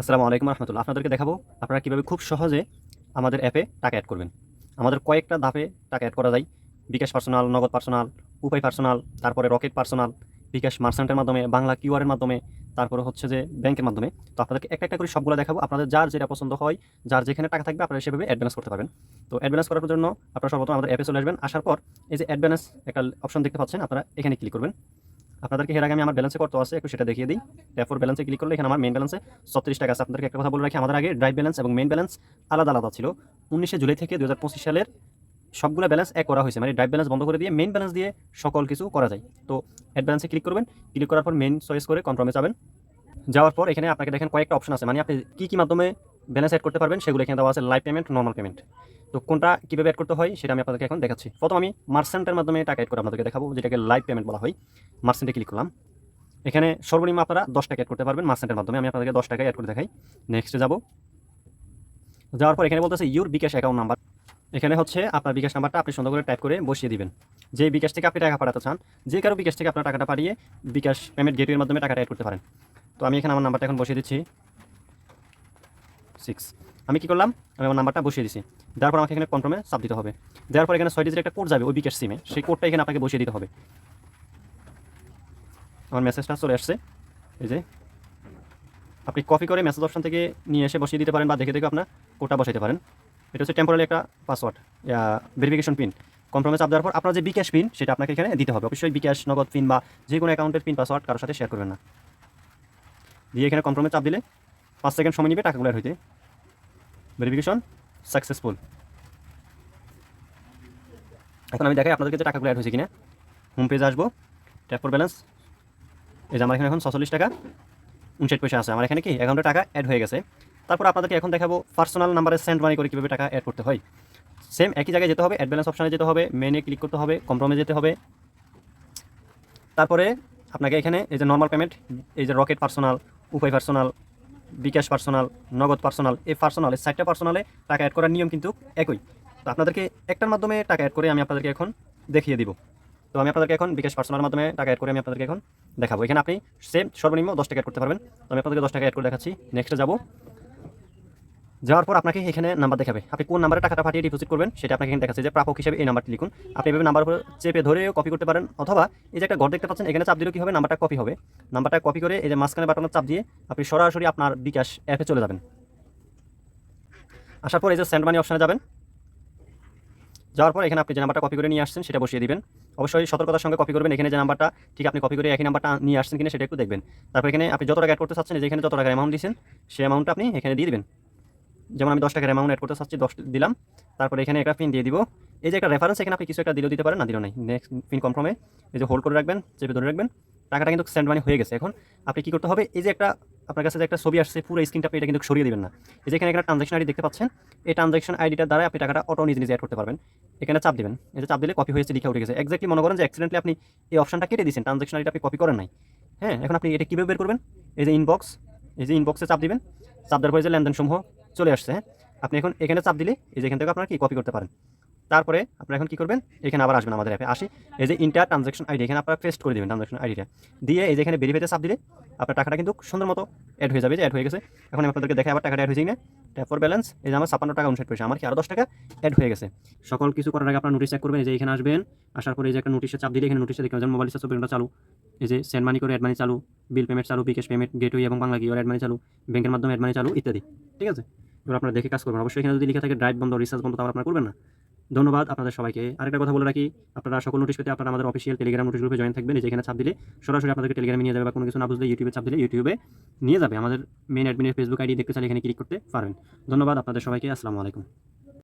আসসালামু আলাইকুম রহমতুল্লাহ। আপনাদেরকে দেখাবো আপনারা কীভাবে খুব সহজে আমাদের অ্যাপে টাকা অ্যাড করবেন। আমাদের কয়েকটা ধাপে টাকা অ্যাড করা যায়। BKash personal Nagad personal Upay personal তারপরে রকেট পার্সোনাল বিকাশ মার্সেন্টের মাধ্যমে, বাংলা কিউআরের মাধ্যমে, তারপরে হচ্ছে যে ব্যাংকের মাধ্যমে। তো আপনাদেরকে একটা একটা করে সবগুলো দেখাবো। আপনাদের যার যেটা পছন্দ হয়, যার যেখানে টাকা থাকবে, আপনারা সেভাবে অ্যাডভান্স করতে পারবেন। তো অ্যাডভান্স করার জন্য আপনারা সর্বপ্রথম আমাদের অ্যাপে চলে আসবেন। আসার পর এই যে অ্যাডভান্স একটা অপশন দেখতে পাচ্ছেন, আপনারা এখানে ক্লিক করবেন। আপনাদেরকে এর আগে আমি আমার ব্যালেন্সে কত আছে একটু সেটা দেখিয়ে দিই। ট্যাপর ব্যালেন্সে ক্লিক করলে এখানে আমার মেন ব্যালেন্সে ছত্রিশ টাকা আছে। আপনাদেরকে একটা কথা বলে রাখি, আমাদের আগে ড্রাইভ ব্যালেন্স এবং মেন ব্যালেন্স আলাদা আলাদা ছিল। উনিশে জুলাই থেকে দু হাজার পঁচিশ সালের সবগুলো ব্যালেন্স এক করা হয়েছে। মানে ড্রাইভ ব্যালেন্স বন্ধ করে দিয়ে মেন ব্যালেন্স দিয়ে সকল কিছু করা যায়। তো অ্যাড ব্যালেন্সে ক্লিক করবেন ক্লিক করার পর মেন চয়েস করে কনফার্মে যাবেন। যাওয়ার পর এখানে আপনাকে দেখেন কয়েকটা অপশন আছে। মানে আপনি কী কী মাধ্যমে ব্যালেন্স অ্যাড করতে পারবেন সেগুলো এখানে দেওয়া আছে। লাইভ পেমেন্ট নর্মাল পেমেন্ট তো কোনটা কীভাবে অ্যাড করতে হয় সেটা আমি আপনাদেরকে এখন দেখাচ্ছি। প্রথম আমি মার্সেন্টের মাধ্যমে টাকা অ্যাড করে আপনাদেরকে দেখাবো, যেটাকে লাইভ পেমেন্ট বলা হয়। মার্সেন্টে ক্লিক করলাম। এখানে সর্বনিম্ন আপনারা দশ টাকা অ্যাড করতে পারবেন মার্সেন্টের মাধ্যমে। আমি আপনাদেরকে দশ টাকায় অ্যাড করে দেখাই। নেক্সটে যাব। যাওয়ার পর এখানে বলতেছে ইউর বিকাশ অ্যাকাউন্ট নাম্বার এখানে হচ্ছে আপনার বিকাশ নাম্বারটা আপনি সুন্দর করে টাইপ করে বসিয়ে দিবেন। যে বিকাশ থেকে আপনি টাকা পাঠাতে চান, যে কারও বিকাশ থেকে আপনার টাকাটা পাঠিয়ে বিকাশ পেমেন্ট গেটওয়ের মাধ্যমে টাকাটা অ্যাড করতে পারেন। তো আমি এখানে আমার নাম্বারটা এখন বসিয়ে দিচ্ছি। সিক্স আমি কি করলাম? আমি আমার নাম্বারটা বসিয়ে দিচ্ছি দেওয়ার পর আমাকে এখানে কনফার্মে চাপ দিতে হবে। দেওয়ার পর এখানে ছয় ডিজিট একটা কোড যাবে, ওই বিকাশ সিমে সেই কোডটা এখানে আপনাকে বসিয়ে দিতে হবে। আমার মেসেজটা চলে আসছে। এই যে। আপনি কপি করে মেসেজ অপশন থেকে নিয়ে এসে বসিয়ে দিতে পারেন বা দেখে দেখে আপনার কোডটা বসাইতে পারেন। এটা হচ্ছে টেম্পোরারি একটা পাসওয়ার্ড ভেরিফিকেশন পিন কনফার্মে চাপ দেওয়ার পর আপনার যে বিকাশ পিন সেটা আপনাকে এখানে দিতে হবে। অবশ্যই বিকাশ নগদ পিন বা যে কোনো অ্যাকাউন্টের পিন পাসওয়ার্ড কারোর সাথে শেয়ার করবেন না। দিয়ে এখানে কনফার্মে চাপ দিলে পাঁচ সেকেন্ড সময় নিবে টাকাগুলো অ্যাড হইতে। ভেরিফিকেশন সাকসেসফুল এখন আমি দেখাই আপনাদেরকে যে টাকাগুলো অ্যাড হয়েছে কিনা। হোম পেজে আসব। ট্যাপ ব্যালেন্স এই যে আমার এখানে এখন ছচল্লিশ টাকা। উনষাট পয়সা আছে। আমার এখানে কি? অ্যাকাউন্টে টাকা অ্যাড হয়ে গেছে। তারপর আপনাদেরকে এখন দেখাবো পার্সোনাল নাম্বারে সেন্ড মানি করে কীভাবে টাকা অ্যাড করতে হয়। সেম একই জায়গায় যেতে হবে। অ্যাড ব্যালেন্স অপশানে যেতে হবে। মেনে ক্লিক করতে হবে। কম্প্রমে যেতে হবে। তারপরে আপনাকে এখানে এই যে নর্মাল পেমেন্ট এই যে Rocket personal Upay personal bKash personal, Nagad personal, এই পার্সোনাল এই সাইটটা পার্সোনালে টাকা অ্যাড করার নিয়ম কিন্তু একই। তো আপনাদেরকে একটার মাধ্যমে টাকা অ্যাড করে আমি আপনাদেরকে এখন দেখিয়ে দিব। তো আমি আপনাদেরকে এখন বিকাশ পার্সোনাল মাধ্যমে টাকা অ্যাড করে আমি আপনাদেরকে এখন দেখাবো। এখানে আপনি সেম সর্বনিম্ন দশ টাকা অ্যাড করতে পারবেন। তো আমি আপনাদেরকে দশ টাকা অ্যাড করে দেখাচ্ছি। নেক্সটে যাব। যাওয়ার পর আপনাকে এখানে নাম্বার দেখাবে। আপনি কোন নাম্বারে টাকাটা পাঠিয়ে ডিপোজিট করবেন সেটা আপনাকে এখানে দেখাচ্ছে যে প্রাপক হিসেবে এই নাম্বারটি লিখুন। আপনি এভাবে নাম্বার উপর চেপে ধরেও কপি করতে পারেন অথবা এই যে একটা ঘর দেখতে পাচ্ছেন, এখানে চাপ দিলেও কি হবে? নাম্বারটা কপি হবে। নাম্বারটা কপি করে এই যে মাঝখানে বাটনের চাপ দিয়ে আপনি সরাসরি আপনার বিকাশ অ্যাপে চলে যাবেন। আসার পর এই যে সেন্ড মানি অপশানে যাবেন। যাওয়ার পর এখানে আপনি যে নাম্বারটা কপি করে নিয়ে আসছেন সেটা বসিয়ে দিবেন। অবশ্যই সতর্কতার সঙ্গে কপি করবেন। এখানে যে নাম্বারটা, ঠিক আপনি কপি করে একই নাম্বারটা নিয়ে আসছেন কিনা সেটা একটু দেখবেন। তারপর এখানে আপনি যত টাকা অ্যাড করতে চাচ্ছেন যেখানে যত টাকা অ্যামাউন্ট দিচ্ছেন, সেই অ্যামাউন্টটা আপনি এখানে দিয়ে দিবেন। যেমন আমি দশ টাকার অ্যামাউন্ট অ্যাড করতে চাচ্ছি, দশ দিলাম। তারপরে এখানে একটা পিন দিয়ে দিব। এই যে একটা রেফারেন্স এখানে আপনি কিছু একটা দিলেও দিতে পারেন, না দিলেও নাই। নেক্সট পিন কনফার্মে এই যে হোল্ড করে রাখবেন, চেপে ধরে রাখবেন। টাকাটা কিন্তু সেন্ড মানি হয়ে গেছে এখন। আপনি কি করতে হবে, এই যে একটা, আপনার কাছে যে একটা ছবি আসছে, পুরো স্ক্রিনটা আপনি এটা কিন্তু সরিয়ে দিবেন না। এই যে এখানে একটা ট্রানজাকশন আইডি দেখতে পাচ্ছেন, এই ট্রানজাকশন আইডিটার দ্বারা আপনি টাকাটা অটো নিজে নিজে অ্যাড করতে পারবেন। এখানে চাপ দিবেন। এই যে চাপ দিলে কপি হয়েছে লিখে উঠে গেছে। এক্স্যাক্টলি মনে করেন যে অ্যাক্সিডেন্টলি আপনি এই অপশনটা কেটে দিয়েছেন ট্রানজাকশন আইডিটা আপনি কপি করেন নাই। হ্যাঁ এখন আপনি এটা কীভাবে বের করবেন? এই যে ইনবক্স এই যে ইনবক্সে চাপ দিবেন। চাপ দেওয়ার পরে যে লেনদেন সমূহ চলে আসছে হ্যাঁ আপনি এখন এখানে চাপ দিলে এই যে এখান থেকে আপনারা কি কপি করতে পারেন। তারপরে আপনারা এখন কি করবেন? এখানে আবার আসবেন আমাদের অ্যাপে আসি, এই যে ইন্টার ট্রানজাকশন আইডি এখানে আপনারা পেস্ট করে দেবেন ট্রানজাকশন আইডিটা দিয়ে এই যে এখানে ভেরিফাইতে চাপ দিলে আপনার টাকাটা কিন্তু সুন্দর মতো অ্যাড হয়ে যাবে, যে অ্যাড হয়ে গেছে। এখন আমি আপনাদেরকে দেখে আবার টাকাটা অ্যাড হয়েছে না ট্যাপ ফর ব্যালেন্স এই যে আমার ছাপ্পান্ন টাকা উনষাট পয়সা, আমার কি আরও দশ টাকা অ্যাড হয়ে গেছে। সকল কিছু করার আগে আপনার নোটিশ চেক করবেন, এই যে এখানে আসবেন। আসার পরে এই যে একটা নোটিশে চাপ দিলে, এখানে নোটিশে দেখবেন মোবাইল রিচার্জ পেমেন্টটা চালু। এই যে সেন্ড মানি করে অ্যাড মানি চালু বিল পেমেন্ট চালু বিকাশ পেমেন্ট গেটওয়ে এবং বাংলা গিওর অ্যাড মানি চালু ব্যাংকের মাধ্যমে অ্যাড মানি চালু ইত্যাদি, ঠিক আছে? এবার আপনারা দেখে কাজ করবেন। অবশ্যই এখানে যদি লিখে থাকে ড্রাইভ বন্ধ রিচার্জ বন্ধ, তাহলে আপনারা করবেন না। ধন্যবাদ, আপনাদের সবাইকে। আরেকটা কথা বলে রাখি, আপনারা সকল নোটিশ পেতে আপনারা আমাদের অফিসিয়াল টেলিগ্রাম নোটিশ গ্রুপে জয়েন থাকবেন। যেখানে চাপ দিলে সরাসরি আপনাদেরকে টেলিগ্রামে নিয়ে যাবে বা কোনো কিছু না বুঝলে ইউটিউবে চাপ দিলে ইউটিউবে নিয়ে যাবে। আমাদের মেন অ্যাডমিনের ফেসবুক আইডি দেখতে চাইলে এখানে ক্লিক করতে পারবেন। ধন্যবাদ, আপনাদের সবাইকে। আসসালামু আলাইকুম।